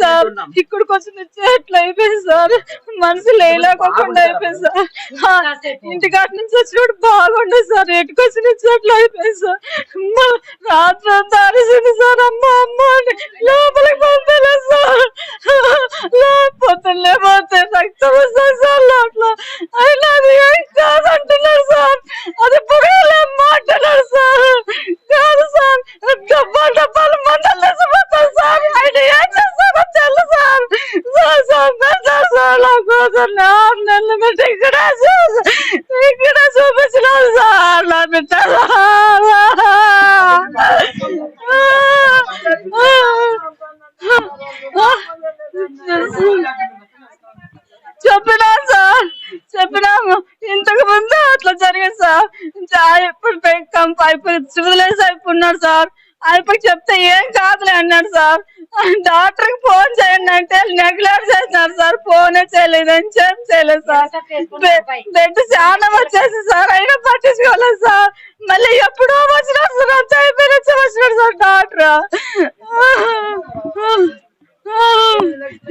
Sir. ఇక్కడికి వచ్చి నుంచి ఎట్లా అయిపోయింది సార్? మనసు లేలేకోకుండా అయిపోయింది సార్. ఆ, ఇంటికాడ నుంచి వచ్చినప్పుడు బాగుండే సార్. ఎటుకు వచ్చి అయిపోయింది సార్? రాత్రి అంతా అరిసింది సార్. అమ్మ అమ్మ అని లోపలికి పంపలేదు సార్. పొద్దున్నే పోతే రక్తం వస్తుంది సార్ లోపల అయినా అది ఏం కాదంటున్నారు సార్ అది పొగలే అంటున్నారు సార్ కాదు సార్ డబ్బాలు డబ్బాలు మంటలు లేచిపోతారు సార్ ఆయన ఏం చేస్తారో తెలుసు సార్ సార్ సార్ పెట్టారు సార్ నా కూతుర్ని ఆరు నెలలు ఇక్కడ చూ- ఇక్కడ చూపించినారు సార్ నా బిడ్డ చెప్పినా సార్ చెప్పినాము ఇంతకు ముందు అట్లా జరిగింది సార్. చాయ్ ఇప్పుడు కంప అయిపోయి సివిలైజ్ అయిపోయినాడు సార్. అయిపోయి చెప్తే ఏం కాదులే అన్నాడు సార్. డాక్టర్కి ఫోన్ చేయండి అంటే నెగ్లెక్ట్ చేసినారు సార్. ఫోనే చేయలేదు అని చెప్పి చేయలేదు సార్. బెడ్ చాలా వచ్చేసి సార్. అయినా పట్టించుకోలేదు సార్. మళ్ళీ ఎప్పుడో వచ్చినాడు సార్. అంత అయిపోయిన వచ్చినాడు సార్ డాక్టర్.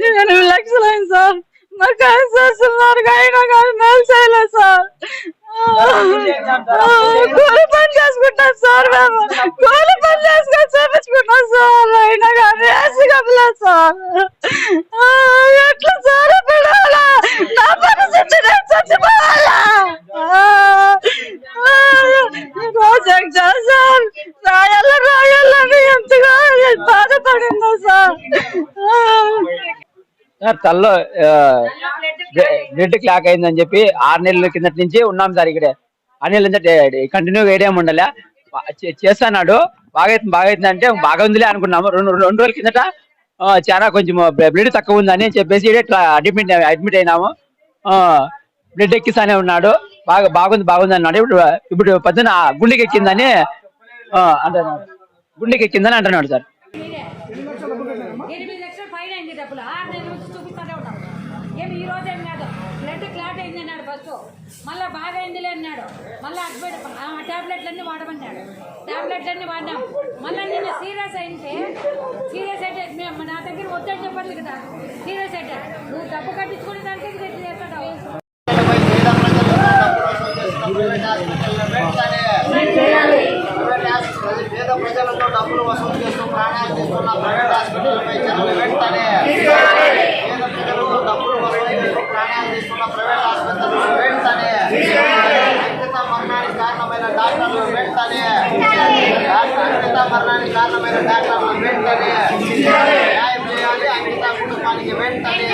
ఎనిమిది లక్షలు అయింది సార్. మాకు క్యాన్సర్స్ ఉన్నారు అయినా కానీ మేలు చేయలేదు సార్. కూలి పని చేసుకుంటాం సార్ మేము. కూలి పని చేసుకొని సార్ అయినా కానీ వేసి కదలేదు సార్ ఎట్లా సార్ పిడాలా నా పరిస్థితి నేను చచ్చిపోవాలా ప్రాజెక్ట్ సార్ రాయాల రాయాలని ఎంతగా బాధపడిందో సార్ సార్ తల్లో బ్లడ్ క్లాక్ అయిందని చెప్పి ఆరు నెలల కిందటి నుంచి ఉన్నాం సార్ ఇక్కడే. ఆరు నెలల నుంచి కంటిన్యూ వేయడం ఉండలే? చే- చేస్తున్నాడు. బాగా అవుతుంది బాగా అవుతుంది అంటే బాగా ఉందిలే అనుకున్నాము. రెండు రెండు రోజుల కిందట చాలా కొంచెం బ్లడ్ తక్కువ ఉందని చెప్పేసి అడ్మిట్ అడ్మిట్ అయినాము. బ్లడ్ ఎక్కిస్తానే ఉన్నాడు. బాగా బాగుంది బాగుంది అన్నాడు. ఇప్పుడు ఇప్పుడు పొద్దున గుండెకి ఎక్కిందని అంటున్నాడు. గుండెకి ఎక్కిందని అంటున్నాడు సార్. ఏమి ఈ రోజేం కాదు. బ్లడ్ క్లాట్ అయింది అన్నాడు ఫస్ట్ మళ్ళీ బాగా అయిందిలే అన్నాడు. మళ్ళీ అడ్మిట్ ఆ టాబ్లెట్లన్నీ వాడమన్నాడు. టాబ్లెట్లన్నీ వాడినాం. మళ్ళీ నిన్న సీరియస్ అయితే సీరియస్ అయితే మేము నా దగ్గర వద్దని చెప్పండి కదా. సీరియస్ అయితే. నువ్వు డబ్బు కట్టించుకునే దానికి ఇది చేస్తాడు? పేద ప్రజలతో డబ్బులు వసూలు చేస్తూ ప్రాణాలు చేస్తున్న ప్రైవేట్ హాస్పిటల్పై కారణమైన డాక్టర్లు వెంటనే డాక్టర్ అంకిత మరణానికి కారణమైన డాక్టర్లు వెంటనే న్యాయం చేయాలి అంకిత కుటుంబానికి వెంటనే